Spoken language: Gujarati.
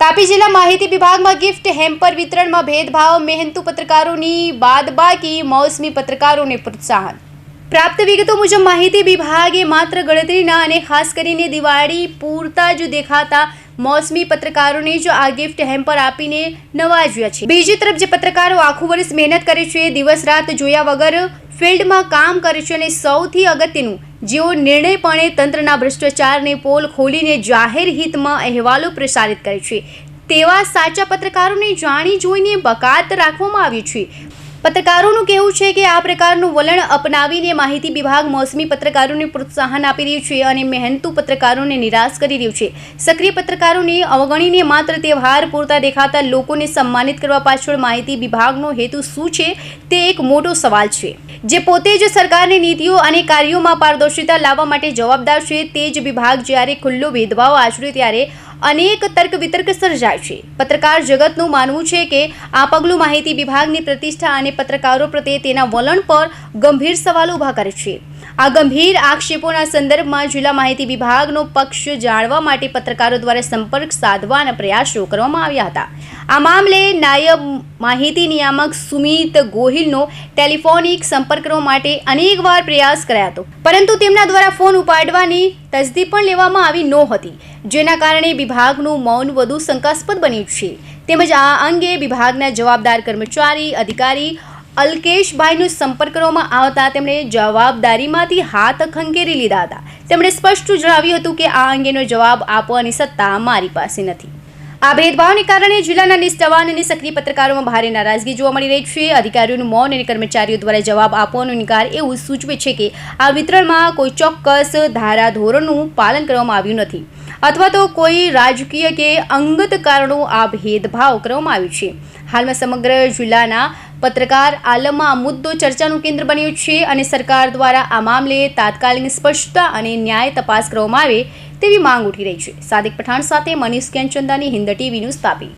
તાપી જિલ્લા માહિતી વિભાગમાં ગિફ્ટ હેમ્પર વિતરણમાં ભેદભાવ, મહેનતુ પત્રકારોની બાદબાકી, મોસમી પત્રકારોને પ્રોત્સાહન. પ્રાપ્ત વિગતો મુજબ માહિતી વિભાગે માત્ર ગણતરીના અને ખાસ કરીને દિવાળી પૂરતા જ દેખાતા મોસમી પત્રકારોને જો આ ગિફ્ટ હેમ્પર આપીને નવાજ્યા છે. બીજી તરફ જે પત્રકારો આખું વર્ષ મહેનત કરે છે, દિવસ રાત જોયા વગર ફિલ્ડમાં કામ કરે છે અને સૌથી અગત્યનું, જેઓ નિર્ણયપણે તંત્રના ભ્રષ્ટાચારને પોલ ખોલીને જાહેર હિતમાં અહેવાલો પ્રસારિત કરે છે. તેવા સાચા પત્રકારોને જાણી જોઈને બકાત રાખવામાં આવ્યું છે. પત્રકારોનું કહેવું છે કે આ પ્રકારનું વલણ અપનાવીને માહિતી વિભાગ મોસમી પત્રકારોને પ્રોત્સાહન આપી રહ્યું છે અને મહેનતુ પત્રકારોને નિરાશ કરી રહ્યું છે. સક્રિય પત્રકારોને અવગણીને માત્ર તહેવાર પૂરતા દેખાતા લોકોને સન્માનિત કરવા પાછળ માહિતી વિભાગનો હેતુ શું છે તે એક મોટો સવાલ છે. જે પોતે જ સરકારની નીતિઓ અને કાર્યોમાં પારદર્શિતા લાવવા માટે જવાબદાર છે તે જ વિભાગ જ્યારે ખુલ્લો ભેદભાવ આચરે ત્યારે અનેક તર્ક વિતર્ક સર્જાય છે. પત્રકાર જગતનું માનવું છે કે આ પગલું માહિતી વિભાગની પ્રતિષ્ઠા અને પત્રકારો પ્રત્યે તેના વલણ પર ગંભીર સવાલો ઊભા કરે છે. આ ગંભીર આક્ષેપોના સંદર્ભમાં જિલ્લા માહિતી વિભાગનો પક્ષ જાણવા માટે પત્રકારો દ્વારા સંપર્ક સાધવાના પ્રયાસો કરવામાં આવ્યા હતા. આ મામલે નાયબ માહિતી નિયામક સુમિત ગોહિલનો ટેલિફોનિક સંપર્ક કરવા માટે અનેકવાર પ્રયાસ કર્યા હતો. પરંતુ તેમના દ્વારા ફોન ઉપાડવાની તસદી પણ લેવામાં આવી નહોતી, જેના કારણે વિભાગનું મૌન વધુ શંકાસ્પદ બન્યું છે. તેમજ આ અંગે વિભાગના જવાબદાર કર્મચારી, અધિકારી અલ્કેશભાઈનો સંપર્ક કરવામાં આવતા તેમણે જવાબદારીમાંથી હાથ ખંખેરી લીધા હતા. તેમણે સ્પષ્ટ જણાવ્યું હતું કે આ અંગેનો જવાબ આપવાની સત્તા મારી પાસે નથી. આ ભેદભાવને કારણે જિલ્લાના નિષ્ઠાવાન અને સક્રિય પત્રકારોમાં ભારે નારાજગી જોવા મળી રહી છે. અધિકારીઓનું મૌન અને કર્મચારીઓ દ્વારા જવાબ આપવાનો નિકાર એવું સૂચવે છે કે આ વિતરણમાં કોઈ ચોક્કસ ધારાધોરણનું પાલન કરવામાં આવ્યું નથી અથવા તો કોઈ રાજકીય કે અંગત કારણો આ ભેદભાવ કરવામાં આવ્યું છે. હાલમાં સમગ્ર જિલ્લાના પત્રકાર આલમમાં આ મુદ્દો ચર્ચાનું કેન્દ્ર બન્યું છે અને સરકાર દ્વારા આ મામલે તાત્કાલિક સ્પષ્ટતા અને ન્યાય તપાસ કરવામાં આવે તેવી માંગ ઉઠી રહી છે. સાદિક પઠાણ સાથે મનીષ કેનચંદાની હિન્દ ટીવી ન્યૂઝ તાપી.